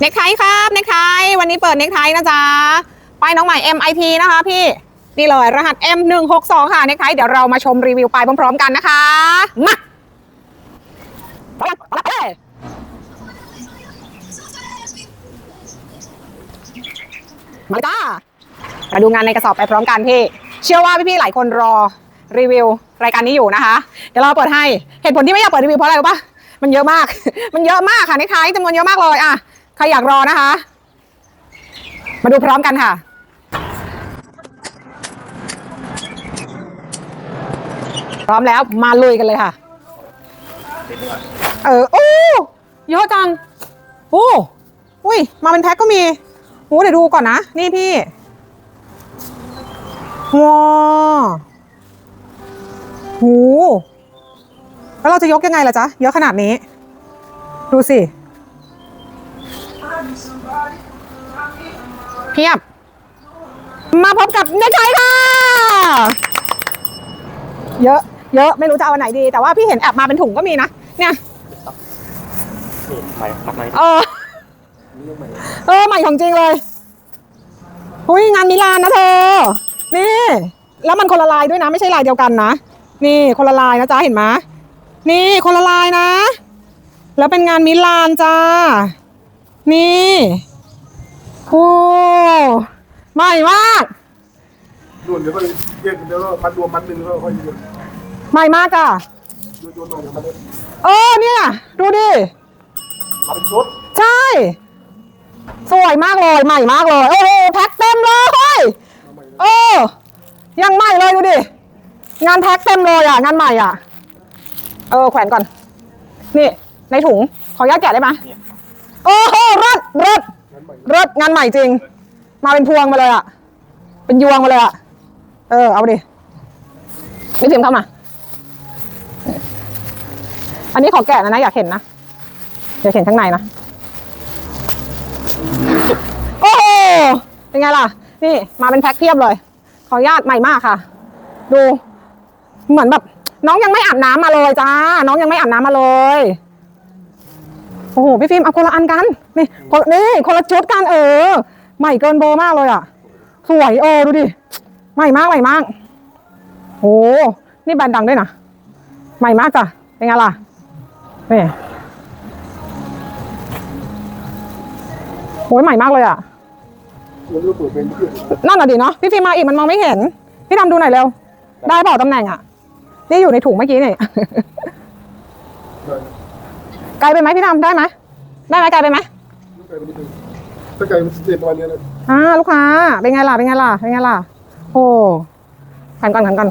เน็กไทครับเน็กไทวันนี้เปิดเน็กไทนะจ๊ะป้ายน้องใหม่ MIP นะคะพี่นี่เลยรหัส M162 ค่ะเน็กไทเดี๋ยวเรามาชมรีวิวไปพร้อมๆกันนะคะมามาจ้ามาดูงานในกระสอบไปพร้อมกันพี่ เชื่อว่าพี่ๆหลายคนรอรีวิวรายการนี้อยู่นะคะ เดี๋ยวเราเปิดให้เหตุผลที่ไม่อยากเปิดรีวิวเพราะอะไรรู้ปะมันเยอะมาก มันเยอะมากค่ะในไทยจำนวนเยอะมากเลยอะ ใครอยากรอนะคะ มาดูพร้อมกันค่ะพร้อมแล้วมาลุยกันเลยค่ะ เออโอ้เยอะจังโอ้อุ้ย มาเป็นแพ็คก็มีโอ้เดี๋ยวดูก่อนนะ นี่พี่ว้าวหูแล้วเราจะยกยังไงล่ะจ๊ะ เยอะขนาดนี้ ดูสิ เพียบ มาพบกับเด็กชายค่ะ เยอะ เยอะ ไม่รู้จะเอาอันไหนดี แต่ว่าพี่เห็นแอบมาเป็นถุงก็มีนะ เนี่ยนี่ใหม่มัดไหมเออเออ ใหม่ของจริงเลยหุยงานมิลานนะเธอ นี่ แล้วมันคนละลายด้วยนะ ไม่ใช่ลายเดียวกันนะ นี่คนละลายนะจ๊ะเห็นไหมนี่คนละลายนะ แล้วเป็นงานมิลานจ้า นี่ โอ้ใหม่มากรวมเดี๋ยวก็แยกเดี๋ยวก็มัดรวมมัดหนึ่งแล้วก็ค่อยโยนใหม่มากจ้ะโยนโยนออกจากมันเลยเออเนี่ย ดูดิ มาเป็นชุดใช่ สวยมากเลยใหม่มากเลย โอ้โหแพ็คเต็มเลยเออยังใหม่เลยดูดิ งานแพ็คเต็มเลยอะ งานใหม่อะ เออ แขวนก่อน นี่ ในถุง ขออนุญาตแกะได้ไหมโอ้โหรถรถ งั้นใหม่รถงานใหม่จริง มาเป็นพวงมาเลยอะ เป็นยวงมาเลยอะ เออ เอาดิพี่พิมเข้ามา อันนี้ขอแกะนะนะ อยากเห็นนะ อยากเห็นข้างในนะ โอ้โห เป็นไงล่ะ นี่มาเป็นแพ็คเทียบเลย ขออนุญาตใหม่มากค่ะ ดู เหมือนแบบ น้องยังไม่อาบน้ำมาเลยจ้า น้องยังไม่อาบน้ำมาเลย โอ้โหพี่ฟิล์มเอาคนละอันกันนี่คนนี่คนละชุดกันเออ ใหม่เกินเบอร์มากเลยอะ สวยเออดูดิใหม่มากใหม่มากโอ้นี่แบรนด์ดังด้วยนะใหม่มากจ้ะเป็นไงล่ะนี่โอ้ยใหม่มากเลยอะนั่นน่ะดิเนาะพี่ฟิล์มมาอีกมันมองไม่เห็น พี่ทำดูหน่อยเร็ว ได้เปล่าตำแหน่งอะ นี่อยู่ในถุงเมื่อกี้นี่ ลไปไหมพี่ทำได้ไหมได้ไหมไกลไปไหมไก่เป็นนิดนึงถ้าไก่มันเต็มประมาณนี้นะอ่าลูกค้า เป็นไงล่ะเป็นไงล่ะเป็นไงล่ะโอ้ขันก่อนขันก่อน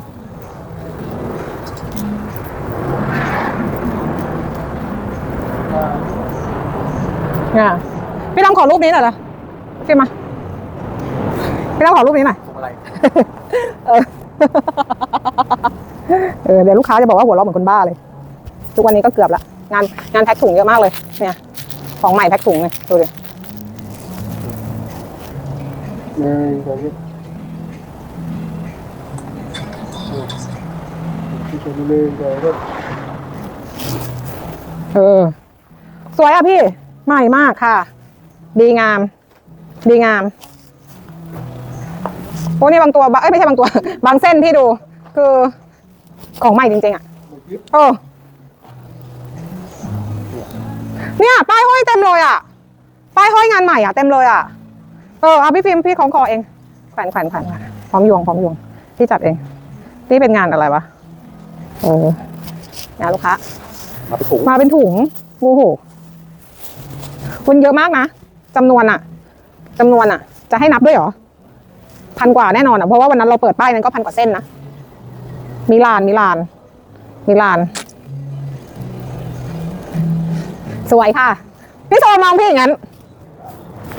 เนี่ยพี่ทำขอรูปนี้หน่อยละพี่มาพี่ทำขอรูปนี้หน่อยอะไรเออเออเดี๋ยวลูกค้าจะบอกว่าหัวเราะเหมือนคนบ้าเลย ทุกวันนี้ก็เกือบละ งานงานแพ็คถุงเยอะมากเลย เนี่ย ของใหม่แพ็คถุงเลยดูดิหนึ่งสองสามที่ตัวนี้เลยก็ก็เออ สวยอะพี่ ใหม่มากค่ะ ดีงาม ดีงามโอ้นี่บางตัวเอ้ยไม่ใช่บางตัว บางเส้นที่ดู คือของใหม่จริงๆอะหมดคลิปเออ เนี่ยป้ายห้อยเต็มเลยอะ ป้ายห้อยงานใหม่อะเต็มเลยอะ เออเอาพี่พิมพ์พี่ของคอเองแขวนแขวนแขวนพร้อมยวงพร้อมยวงพี่จัดเอง นี่เป็นงานอะไรวะเอองานลูกค้ามาเป็นถุงมาเป็นถุงโอ้โหคุณเยอะมากนะจำนวนอะจำนวนอะจะให้นับด้วยเหรอพันกว่าแน่นอนอะเพราะว่าวันนั้นเราเปิดป้ายนั้นก็พันกว่าเส้นนะมิลานมิลานมิลาน สวยค่ะ พี่โซมองพี่อย่างนั้น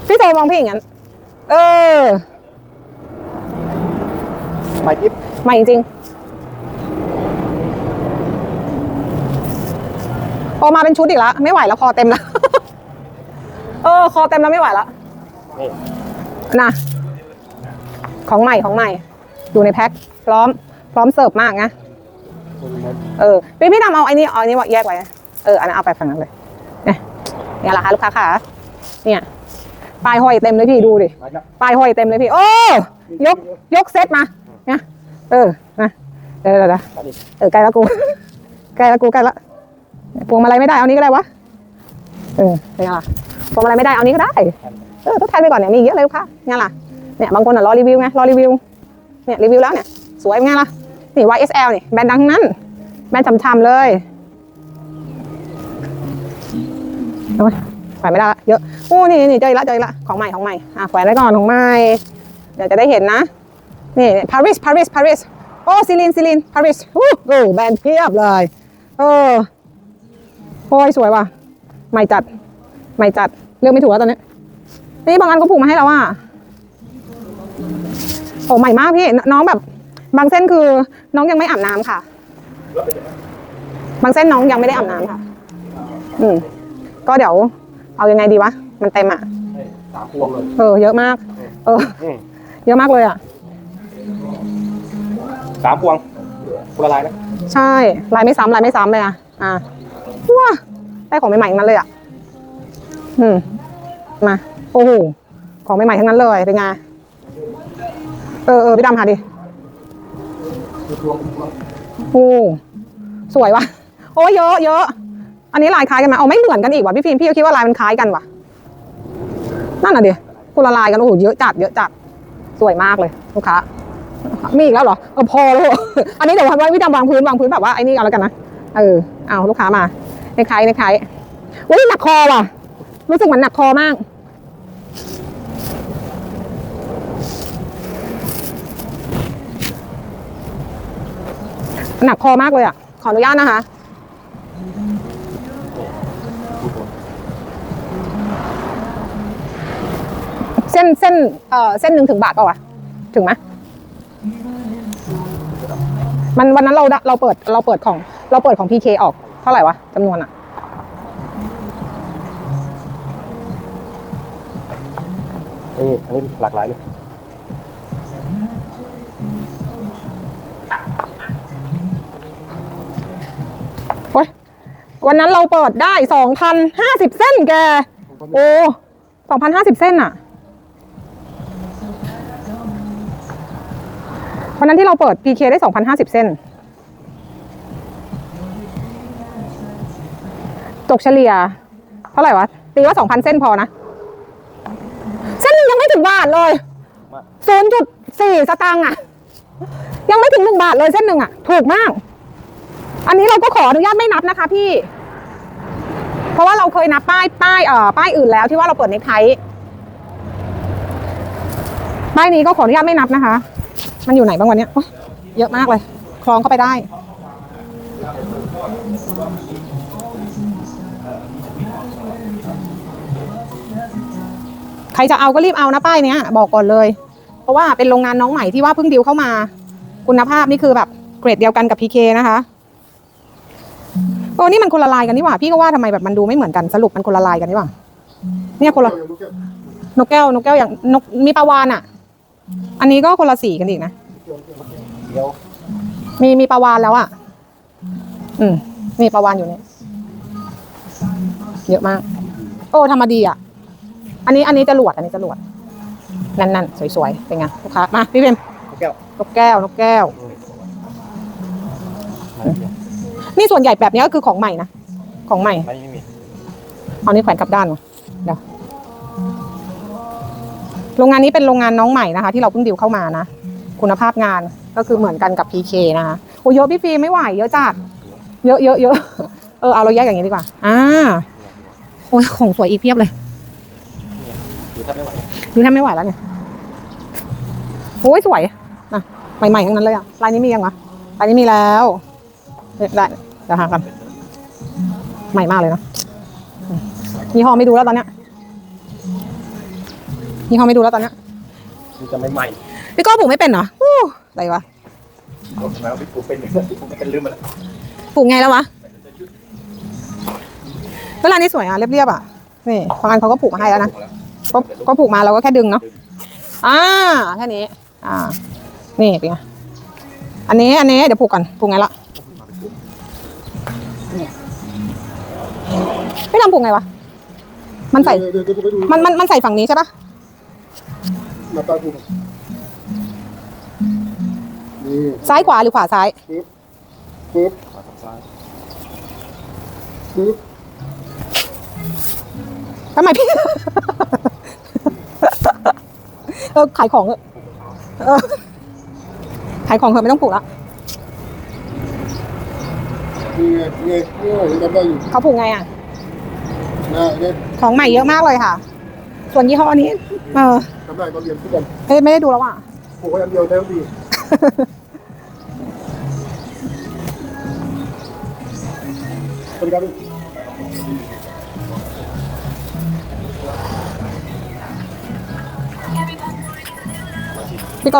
พี่โซมองพี่อย่างนั้น เออใหม่กิ๊บใหม่จริงๆโอมาเป็นชุดอีกแล้วไม่ไหวแล้วคอเต็มแล้ว เออ คอเต็มแล้วไม่ไหวแล้วนี่นะของใหม่ของใหม่ อยู่ในแพ็คพร้อม พร้อมเสิร์ฟมากนะตัวนี้นะเออ พี่พี่ทำเอาไอ้นี่เอาไอ้นี่แยกไว้นะเออ อันนั้นเอาไปฝั่งนั้นเลย เนี่ยเนี่ยราคาลูกค้าค่ะเนี่ยปลายห้อยเต็มเลยพี่ดูดิปลายห้อยเต็มเลยพี่ โอ้ยกยกเซตมาเนี่ยเออนะเดี๋ยวเดี๋ยวเออใกล้แล้วกูใกล้แล้วกูใกล้ละพวงมาลัยไม่ได้เอานี้ก็ได้วะเออเป็นไงล่ะพวงมาลัยไม่ได้เอานี้ก็ได้เออทดแทนไปก่อนเนี่ยมีเยอะเลยลูกค่ะไงล่ะเนี่ยบางคนอะรอรีวิวไงรอรีวิวเนี่ยรีวิวแล้วเนี่ยสวยไงล่ะนี่ YSL นี่แบรนด์ดังนั้นแบรนด์ช่ำๆเลย โอ้ยแขวนไม่ได้ละเยอะโอ้นี่นี่เจออีกละเจออีกละของใหม่ของใหม่อะแขวนไว้ก่อนของใหม่เดี๋ยวจะได้เห็นนะนี่ Paris Paris Paris โอ้ซิลินซิลิน Paris อู้โอ้แบรนด์เพียบเลยเออโอ้ยสวยว่ะใหม่จัดใหม่จัดเลือกไม่ถูกแล้วตอนนี้นี่บางอันก็ผูกมาให้แล้วอะโอ้ใหม่มากพี่นน้องแบบ บางเส้นคือน้องยังไม่อาบน้ำค่ะ บางเส้นน้องยังไม่ได้อาบน้ำค่ะ อืม ก็เดี๋ยวเอายังไงดีวะ มันเต็มอะสามพวงเลย เออ เยอะมาก เอออืมเยอะมากเลยอะสามพวงคนละลายนะ ใช่ ลายไม่ซ้ำลายไม่ซ้ำเลยอะ อะว้าได้ของใหม่ๆทั้งนั้นเลยอะ อืม มา โอ้โห ของใหม่ๆทั้งนั้นเลย เป็นไง เออเออพี่ดำหาดิโอ้สวยว่ะ โอ้ยเยอะเยอะ อันนี้ลายคล้ายกันไหมเอาไม่เหมือนกันอีกว่ะพี่ฟิล์มพี่ก็คิดว่าลายมันคล้ายกันว่ะ นั่นน่ะดิคนละลายกันโอ้โหเยอะจัดเยอะจัดสวยมากเลยลูกค้ามีอีกแล้วเหรอเออพอแล้วอันนี้เดี๋ยวไว้พี่ดำวางพื้นวางพื้นแบบว่าไอ้นี่เอาแล้วกันนะเออเอาลูกค้ามาในคล้ายในคล้ายอุ้ยหนักคอว่ะ รู้สึกเหมือนหนักคอมากหนักคอมากเลยอะ ขออนุญาตนะคะ เส้นเส้นเอ่อเส้นหนึ่งถึงบาทเปล่าวะถึงไหมมันวันนั้นเราดเราเปิดเราเปิดของ เราเปิดของพีเคออกเท่าไหร่วะจำนวนอะนี่อันนี้หลากหลายเลยโอ้ยวันนั้นเราเปิดได้สองพันห้าสิบเส้นแก โอ้สองพันห้าสิบเส้นอะ วันนั้นที่เราเปิด PK ได้สองพันห้าสิบเส้น ตกเฉลี่ย เท่าไหร่วะ ตีว่าสองพันเส้นพอนะ เส้นหนึ่งยังไม่ถึงบาทเลยศูนย์จุดสี่สตางค์อะยังไม่ถึงหนึ่งบาทเลยเส้นหนึ่งอะถูกมาก อันนี้เราก็ขออนุญาตไม่นับนะคะพี่ เพราะว่าเราเคยนับป้ายป้ายเอ่อป้ายอื่นแล้วที่ว่าเราเปิดในไทยป้ายนี้ก็ขออนุญาตไม่นับนะคะ มันอยู่ไหนบ้างวันเนี้ยเยอะมากเลย คลองเข้าไปได้ ใครจะเอาก็รีบเอานะป้ายเนี้ย บอกก่อนเลย เพราะว่าเป็นโรงงานน้องใหม่ที่ว่าเพิ่งดิวเข้ามา คุณภาพนี่คือแบบเกรดเดียวกันกับพีเคนะคะโอ้นี่มันคนละลายกันนี่หว่า พี่ก็ว่าทำไมแบบมันดูไม่เหมือนกันสรุปมันคนละลายกันนี่หว่า เนี่ยคนละนกแก้วนกแก้วอย่างนกมีปลาวานอะ อันนี้ก็คนละสีกันอีกนะ เดี๋ยวมีมีปลาวานแล้วอะ อืมมีปลาวานอยู่เนี่ยเยอะมาก โอ้ทำมาดีอะ อันนี้อันนี้จะหลวดอันนี้จะหลวดนั่นๆสวยๆ เป็นไงลูกค้า มาพี่เบมแก้วนกแก้วนกแก้ว นี่ส่วนใหญ่แบบนี้ก็คือของใหม่นะ ของใหม่ ไม่ไม่มี เอานี่แขวนกลับด้านวะเดี๋ยว โรงงานนี้เป็นโรงงานน้องใหม่นะคะ ที่เราเพิ่งดิวเข้ามานะ คุณภาพงานก็คือเหมือนกันกับ PK นะคะโอ้เยอะพี่ฟีไม่ไหวเยอะจัดเยอะเยอะเยอะเออเอาเราแยกอย่างนี้ดีกว่าอ่าโอ้ยของสวยอีกเพียบเลยหรือถ้าไม่ไหวดูแทบไม่ไหวแล้วเนี่ยโอ้ยสวยนะใหม่ๆทั้งนั้นเลยอะลายนี้มียังวะลายนี้มีแล้วได้เดี๋ยวหากันใหม่มากเลยนะมยี่ห้อไม่ดูแล้วตอนเนี้ย ยี่ห้อไม่ดูแล้วตอนเนี้ยมันจะไม่ใหม่พี่โก้ปลูกไม่เป็นเหรออู้อะไรวะทำไมเราไปปลูกเป็นอย่างนี้ปลูกเป็นลืมมาแล้วปลูกไงแล้ววะแล้วร้านนี้สวยอะเรียบๆอะนี่บางอันเขาก็ปลูกมาให้แล้วนะก็ก็ปลูกมาเราก็แค่ดึงเนาะอ่าแค่นี้ อ่า นี่เป็นไงอันนี้อันนี้เดี๋ยวปลูกกันปลูกไงละไม่ทำปลูกไงวะมันใส่เดี๋ยวเดี๋ยวกูไปดูมันมันมันใส่ฝั่งนี้ใช่ปะ หน้าตากูนี่ซ้ายขวาหรือขวาซ้ายปึ๊บปึ๊บขวากับซ้ายปึ๊บทำไมพี่ เออขายของเถอะเออขายของเถอะไม่ต้องปลูกละนี่ไงนี่ไงนี่ไงยังจำได้อยู่เขาปลูกไงอะนะเนี่ยของใหม่เยอะมากเลยค่ะ ส่วนยี่ห้อนี้ เออ จำได้ตอนเรียนทุกวันเอ้ยไม่ได้ดูแล้วอะปลูกไว้อันเดียวแท้ดีสวัสดีครับพี่โก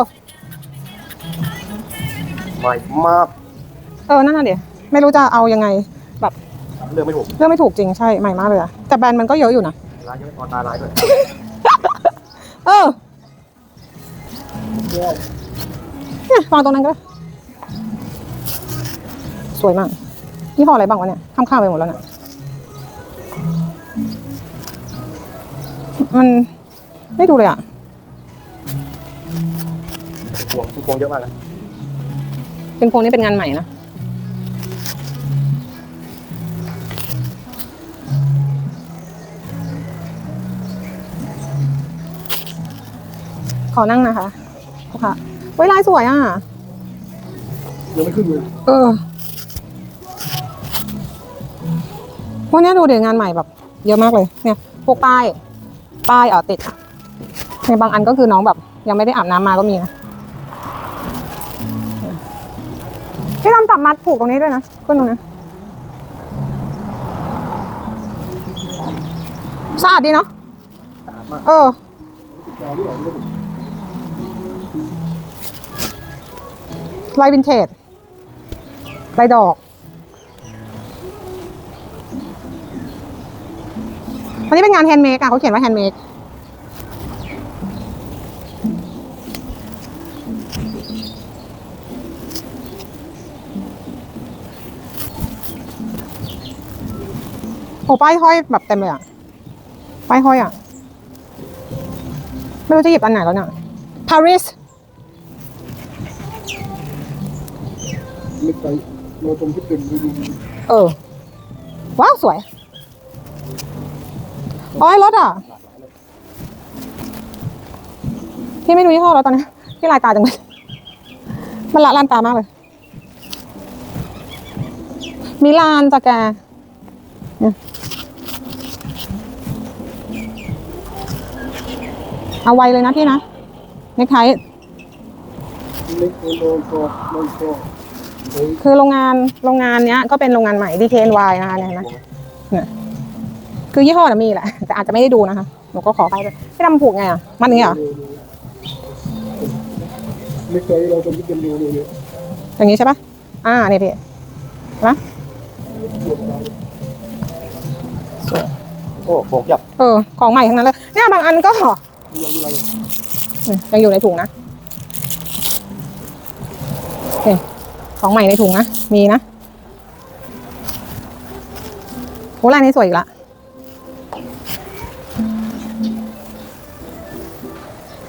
ใหม่มากเออนั่นน่ะเดี๋ยวไม่รู้จะเอายังไงแบบเรื่องไม่ถูกเรื่องไม่ถูกจริงใช่ใหม่มากเลยอะแต่แบรนด์มันก็เยอะอยู่นะร้านยังไม่พอตาลายด้วย เออเนี่ยวางตรงนั้นก็ได้สวยมากยี่ห้ออะไรบ้างวะเนี่ยข้ามๆไปหมดแล้วเนี่ยมันไม่ดูเลยอะพวงพวงเยอะมากนะเป็นพวงนี้เป็นงานใหม่นะ ขอนั่งนะคะค่ะเว้ยลายสวยอะ ยังไม่ขึ้นเลยเออพวกเนี้ยดูเดี๋ยวงานใหม่แบบ เยอะมากเลย เนี่ยพวกป้าย ป้ายเออติดในบางอันก็คือน้องแบบ ยังไม่ได้อาบน้ำมาก็มีนะพี่ทำจับมัดผูกตรงนี้ด้วยนะขึ้นตรงนี้สะอาดดีเนาะ สะอาดมาก เออจอที่ออกไม่ได้ ลายวินเทจลายดอก อันนี้เป็นงานแฮนด์เมดอะเขาเขียนว่าแฮนด์เมดโอ้ป้ายห้อยแบบเต็มเลยอะ ป้ายห้อยอะ ไม่รู้จะหยิบอันไหนแล้วเนี่ย Paris ไม่ไปเราตรงที่เป็นดูดูเออ ว้าว สวยอ๋อรถอะ พี่ไม่ดูยี่ห้อแล้วตอนนี้ พี่ลายตาจังเลยมันละลานตามากเลย มิลานจ้ะแกเนี่ยเอาไวเลยนะพี่นะเนคไทเล็กโลนโตโลนโตเฮ้ย คือโรงงานโรงงานเนี้ยก็เป็นโรงงานใหม่ DKNY นะคะเนี่ยเห็นไหมเนี่ยคือยี่ห้อน่ะมีแหละ แต่อาจจะไม่ได้ดูนะคะหนูก็ขอไปด้วยพี่ทำผูกไงอะมันนี้เหรอเล็กใจเราตรงที่เป็นเร็วเลยเนี่ยอย่างนี้ใช่ปะอ่านี่พี่เห็นไหมโอ้พวงยับเออ ของใหม่ทั้งนั้นเลยเนี่ยบางอันก็ยังยังอืมยังอยู่ในถุงนะโอเค ของใหม่ในถุงนะ มีนะโหลายนี้สวยอีกละ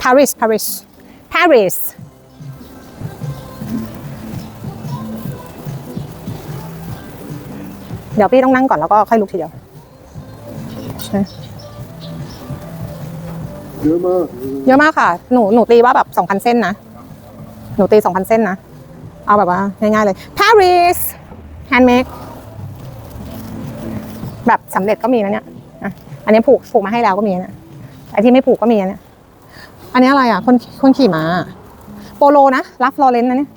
Paris Paris Paris เดี๋ยวพี่ต้องนั่งก่อนแล้วก็ค่อยลุกทีเดียวเยอะมาก เยอะมากค่ะ หนู หนูตีว่าแบบสองพันเส้นนะ หนูตีสองพันเส้นนะ เอาแบบว่าง่ายๆเลย Paris handmade แบบสำเร็จก็มีนะเนี่ยอะอันนี้ผูกผูกมาให้แล้วก็มีนะไอที่ไม่ผูกก็มีนะเนี่ยอันนี้อะไรอะ คนคนขี่ม้าโปโลนะรับฟลอเรนซ์นะเนี่ย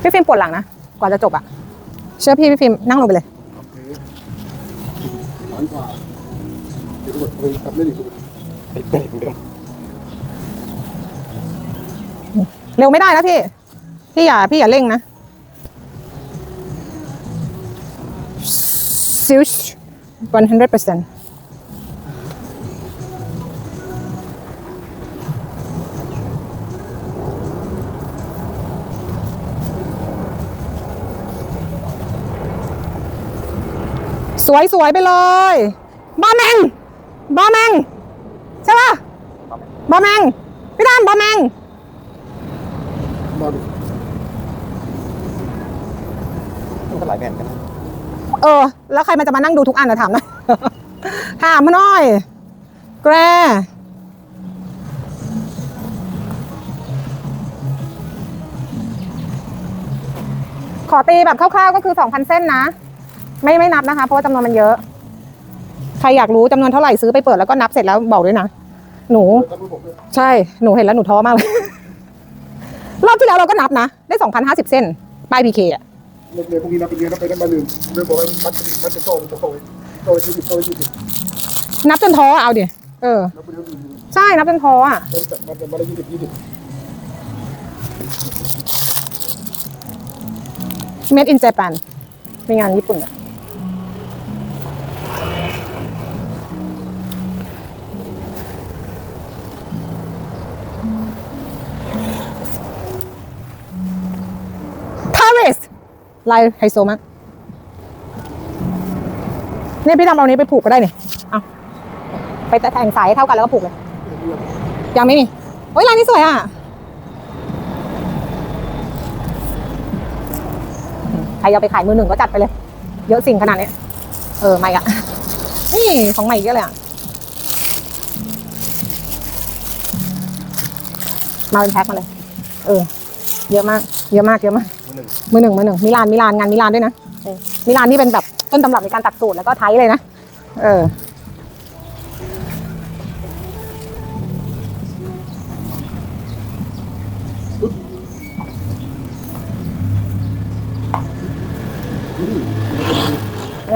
พี่ฟิล์มปวดหลังนะ กว่าจะจบอะเชื่อพี่พี่ฟิล์มนั่งลงไปเลย นกว่าเดี๋ยวกดไปทำได้ดีกว่าเป็นเป็นเร็วไม่ได้นะพี่ พี่อย่าพี่อย่าเร่งนะซิลช์100% สวยสวยๆไปเลยบอแมงบอแมงใช่ป่ะบอแมงพี่ดำบอแมงมาดูมันก็หลายแบรนด์กันนะเออ แล้วใครมันจะมานั่งดูทุกอันนะถามหน่อยถามมาหน่อย แกรขอตีแบบคร่าวๆก็คือ 2,000 เส้นนะ ไม่ไม่นับนะคะ เพราะว่าจำนวนมันเยอะ ใครอยากรู้จำนวนเท่าไหร่ซื้อไปเปิดแล้วก็นับเสร็จแล้วบอกด้วยนะ หนู ใช่ หนูเห็นแล้วหนูท้อมากเลย รอบที่แล้วเราก็นับนะ ได้2,050เส้นป้ายพีเคอะเรียนพวกนี้นับเป็นเรียนนับไปได้มาลืมเรื่องบอกว่ามัดมัดจะโตจะโตโตยี่สิบโตยี่สิบนับจนท้อเอาดิเออนับไปเรื่อใช่นับจนท้ออะมันจะมันจะมาได้ยี่สิบยี่สิบ Made in Japan เป็นงานญี่ปุ่นอะ ลายไฮโซมากเนี่ยพี่ทำเอานี้ไปผูกก็ได้เนี่ยเอาไปแต่งสายให้เท่ากันแล้วก็ผูกเลย ยังไม่มีโอ้ยลายนี้สวยอะใครเอาไปขายมือหนึ่งก็จัดไปเลย เยอะสิ่งขนาดนี้ เออ ไม่อะนี่ของใหม่เยอะเลยอะ มาเป็นแพ็คมาเลย เออ เยอะมาก เยอะมาก เยอะมาก มือหนึ่งมือหนึ่งมือหนึ่งมิลานมิลานงานมิลานด้วยนะเออมิลานนี่เป็นแบบต้นตำรับในการตัดสูตรแล้วก็ไทยเลยนะเออ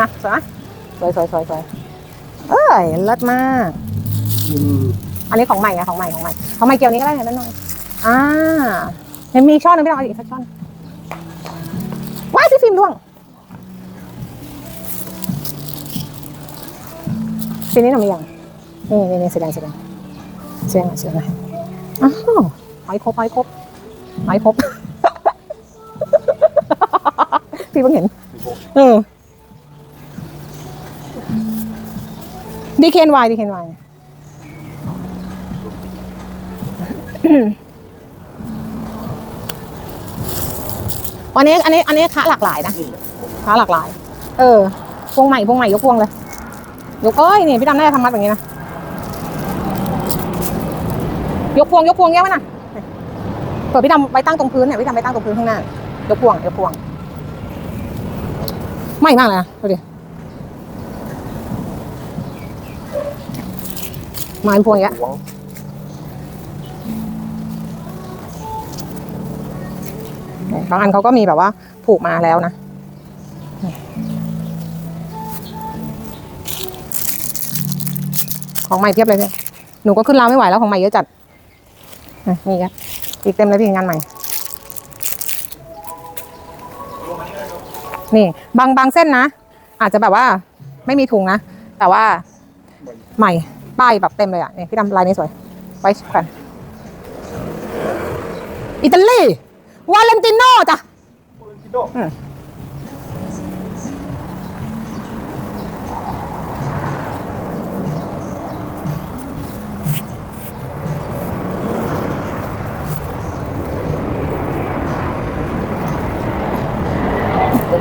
นะสวยไหมสวยสวยสวยสวยเอ้ยเลิศมากอืมอันนี้ของใหม่ไงของใหม่ของใหม่ของใหม่เกี่ยวนี้ก็ได้เห็นไหมน้องอ่าเห็นมีช่อนนึงไม่ต้องเอาอีกสักช่อนว้ายพี่ฟิ ล่วงสีนี้หนูมีอย่างนี่นี่นี่สีแดงสีแดงสีแดงสีแดงอยอ้าวหอยครบหอยครบหอยครบพี่เพิ่งเห็น เออดีเคนวายดีเคนวาย วันนี้อันนี้อันนี้ค้าหลากหลายนะค้าหลากหลาย เออ พวงใหม่พวงใหม่ยกพวงเลยยกเอ้ยนี่พี่ดำน่าจะทำมัดแบบนี้นะยกพวงยกพวงแยกไว้นะเปิดพี่ดำไปตั้งตรงพื้นเนี่ยพี่ดำไปตั้งตรงพื้นข้างหน้ายกพวงยกพวงใหม่มากเลยนะดูดิไม้พวงอย่างเงี้ยหว บางอันเขาก็มีแบบว่าผูกมาแล้วนะของใหม่เทียบเลยพี่หนูก็ขึ้นราวไม่ไหวแล้วของใหม่เยอะจัดอ่นี่ครับอีกเต็มเลยพี่งานใหม่ นี่บางบางเส้นนะ อาจจะแบบว่าไม่มีถุงนะ แต่ว่าใหม่ป้ายแบบเต็มเลยอะนี่พี่ดำลายนี้สวย ไว้แขวนอิตาลี วาเลนติโน่จ้ะคิโด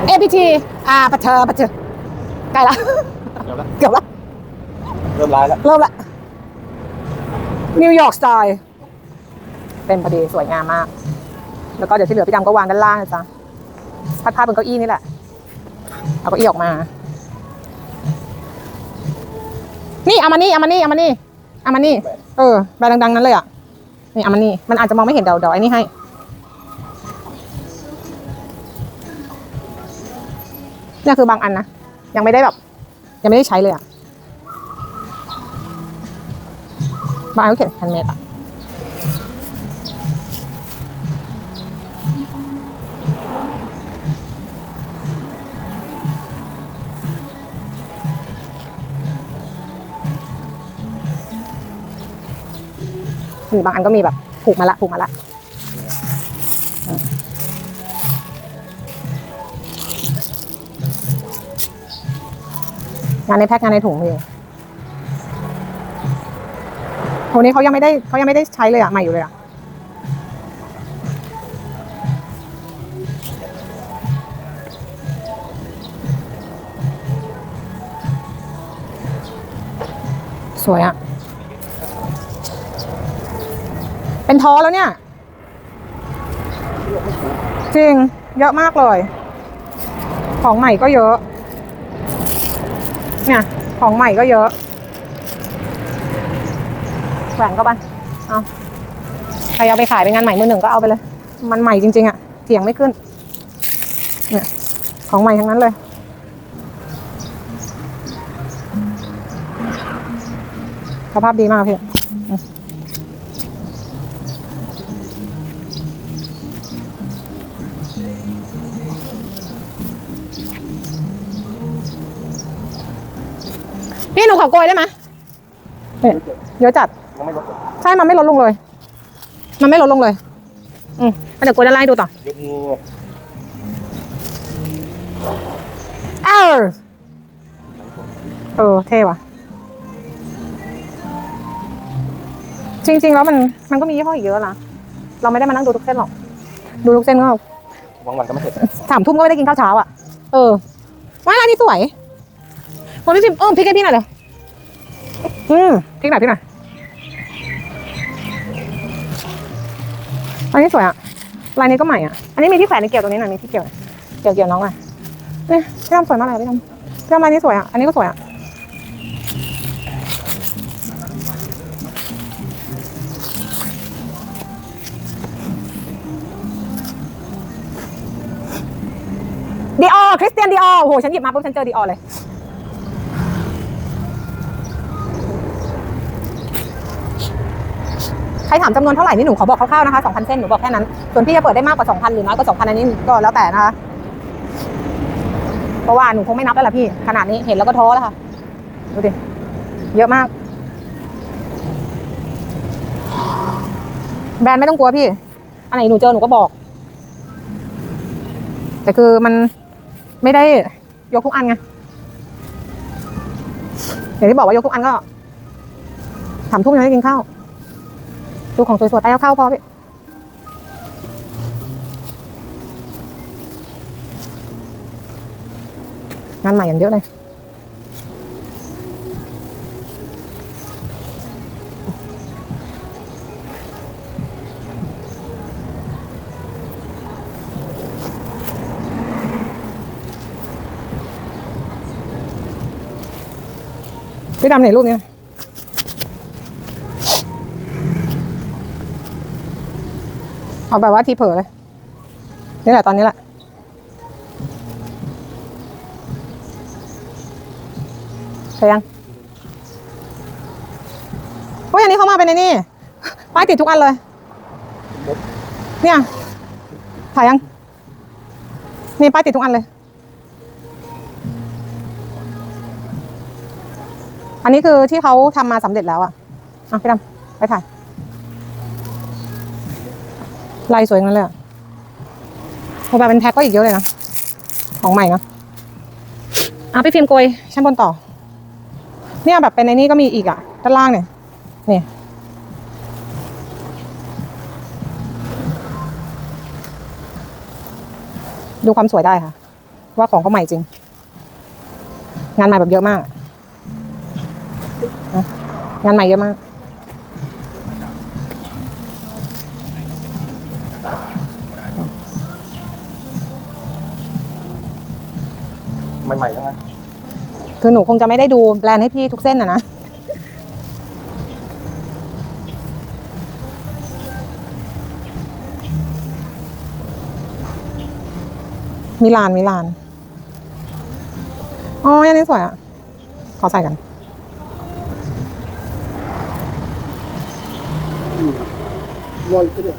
เอพีทีอ่าปะเชอปะเชอใกล้ละ เดี๋ยวละเกือบละ เริ่มร้ายแล้วเริ่มละ นิวยอร์กสไตล์ เป็นพอดีสวยงามมาก แล้วก็เดี๋ยวที่เหลือพี่ดำก็วางด้านล่างนะจ๊ะพัดผ้าบนเก้าอี้นี่แหละ เอาเก้าอี้ออกมา นี่เอามานี่เอามานี่เอามานี่เอามานี่ เออแบรนด์ดังๆ นั้นเลยอะ นี่เอามานี่ มันอาจจะมองไม่เห็นเดี๋ยวเดี๋ยวไอ้นี่ให้ เนี่ยคือบางอันนะ ยังไม่ได้แบบ ยังไม่ได้ใช้เลยอะ บางอันก็เขียนแฮนด์เมดอะ นี่บางอันก็มีแบบผูกมาละผูกมาละงานในแพ็คงานในถุงพี่โหนี้เขายังไม่ได้เขายังไม่ได้ใช้เลยอะใหม่อยู่เลยอะสวยอะ เป็นท้อแล้วเนี่ย จริง เยอะมากเลย ของใหม่ก็เยอะ เนี่ย ของใหม่ก็เยอะแหวนก็ไปเอาใครเอาไปขายเป็นงานใหม่มือหนึ่งก็เอาไปเลย มันใหม่จริง ๆอะเถียงไม่ขึ้น เนี่ย ของใหม่ทั้งนั้นเลยสภาพดีมากพี่ พี่หนูขอโกยได้ไหมเนี่ยเยอะจัดยังไม่ลดเลยใช่มันไม่ลดลงเลย มันไม่ลดลงเลย อืมเดี๋ยวโกยด้านล่างให้ดูต่อเดี๋ยวมีเออเออเท่ว่ะ จริง ๆ แล้วมันมันก็มียี่ห้ออีกเยอะนะเราไม่ได้มานั่งดูทุกเส้นหรอก ดูทุกเส้นก็บางวันก็ไม่เสร็จสามทุ่มก็ไม่ได้กินข้าวเช้าอะ เออว่าร้านนี้สวยคนพี่พิมพ์เออพริกให้พี่หน่อยเลย อืมพริกหน่อยพริกหน่อยอันนี้สวยอะลายนี้ก็ใหม่อะ อันนี้มีที่แขวนในเกี่ยวตรงนี้หน่อยมีที่เกี่ยว เกี่ยวเกี่ยวน้องหน่อยนี่พี่ทำสวยมากเลยพี่ทำพี่ทำลายนี้สวยอะ อันนี้ก็สวยอะ ดีออคริสเตียนดีออโอ้โห ฉันหยิบมาปุ๊บฉันเจอดีออเลย ใครถามจำนวนเท่าไหร่นี่หนูขอบอกคร่าวๆนะคะ2,000เส้นหนูบอกแค่นั้น ส่วนพี่จะเปิดได้มากกว่า2,000หรือน้อยกว่า2,000อันนี้ก็แล้วแต่นะคะเพราะว่าหนูคงไม่นับแล้วล่ะพี่ขนาดนี้เห็นแล้วก็ท้อแล้วค่ะดูดิเยอะมาก แบรนด์ไม่ต้องกลัวพี่อันไหนหนูเจอหนูก็บอก แต่คือมันไม่ได้ยกทุกอันไงอย่างที่บอกว่ายกทุกอันก็ถามทุ่มยังไม่ได้กินข้าว ดูของสวยๆไปเอาข้าวพอพี่งานใหม่อย่างเยอะเลยพี่ดำไหนรูปเนี้ย เอาแบบว่าทีเผลอเลยนี่แหละตอนนี้แหละใช่ยังโอ้ยอันนี้เขามาเป็นในนี่ป้ายติดทุกอันเลย เนี่ยถ่ายยังนี่ป้ายติดทุกอันเลย อันนี้คือที่เขาทำมาสำเร็จแล้วอะอะพี่ดำไปถ่าย ลายสวยงั้นเลยอะโอ้แบบเป็นแพ็คก็อีกเยอะเลยนะ ของใหม่นะอะพี่ฟิล์มโกยชั้นบนต่อ เนี่ยแบบเป็นในนี้ก็มีอีกอะด้านล่างเนี่ย นี่ดูความสวยได้ค่ะ ว่าของเขาใหม่จริง งานใหม่แบบเยอะมาก งานใหม่เยอะมาก คือหนูคงจะไม่ได้ดูแบรนด์ให้พี่ทุกเส้นอะนะมิลานมิลานอ๋ออันนี้สวยอะขอใส่กันร้อยก็ได้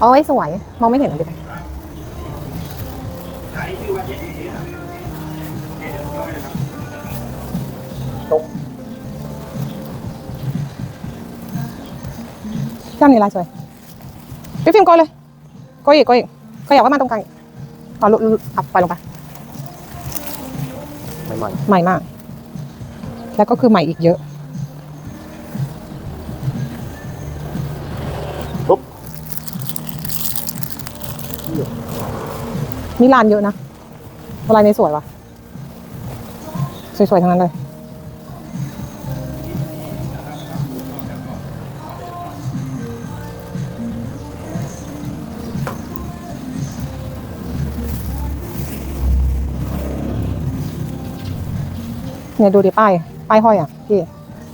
โอ้ยสวย มองไม่เห็นเลย ตกจ้ามนี่ลายสวยพี่ฟิล์มโกยเลยโกยอีกโกยอีกขยับเข้ามาตรงกลางอีกเอาลุลุอับไปลงไปใหม่ใหม่มาก แล้วก็คือใหม่อีกเยอะปุ๊บมีลานเยอะนะลายในสวยว่ะ สวยๆ ทั้งนั้นเลย เนี่ยดูดิป้าย ป้ายห้อยอะพี่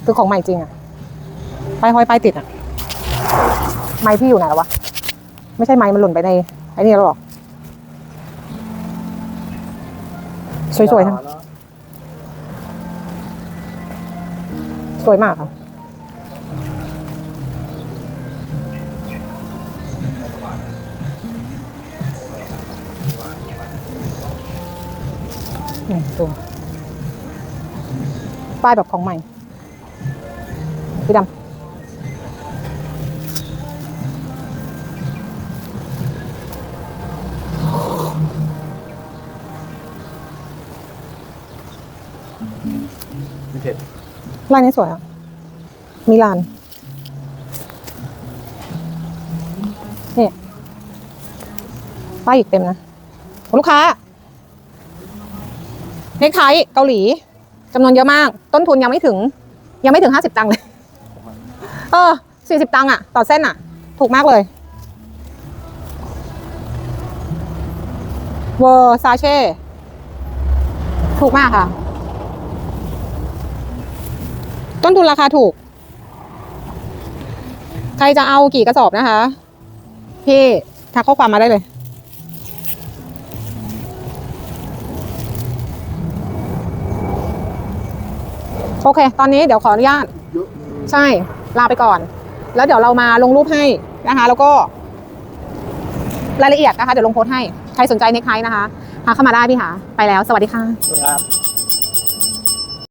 คือของใหม่จริงอะ ป้ายห้อยป้ายติดอะ ไม้พี่อยู่ไหนแล้ววะ ไม่ใช่ไม้มันหล่นไปในไอ้นี่หรอสวยๆทั้งสวยมากค่ะนี่ดู ป้ายแบบของใหม่พี่ดำวินเทจลายนี้สวยอะมีลานนี่ป้ายอีกเต็มนะ ลูกค้าเนคไทเกาหลี จำนวนเยอะมาก ต้นทุนยังไม่ถึง ยังไม่ถึงห้าสิบตังค์เลย เออสี่สิบตังค์อะต่อเส้นอะถูกมากเลยเวอร์ซาเช่ถูกมากค่ะ ต้นทุนราคาถูก ใครจะเอากี่กระสอบนะคะ พี่ทักข้อความมาได้เลย โอเค ตอนนี้เดี๋ยวขออนุญาตใช่ ลาไปก่อน แล้วเดี๋ยวเรามาลงรูปให้นะคะ แล้วก็รายละเอียดนะคะ เดี๋ยวลงโพสต์ให้ ใครสนใจเน็กไทนะคะหาเข้ามาได้พี่หา ไปแล้ว สวัสดีค่ะ สวยงาม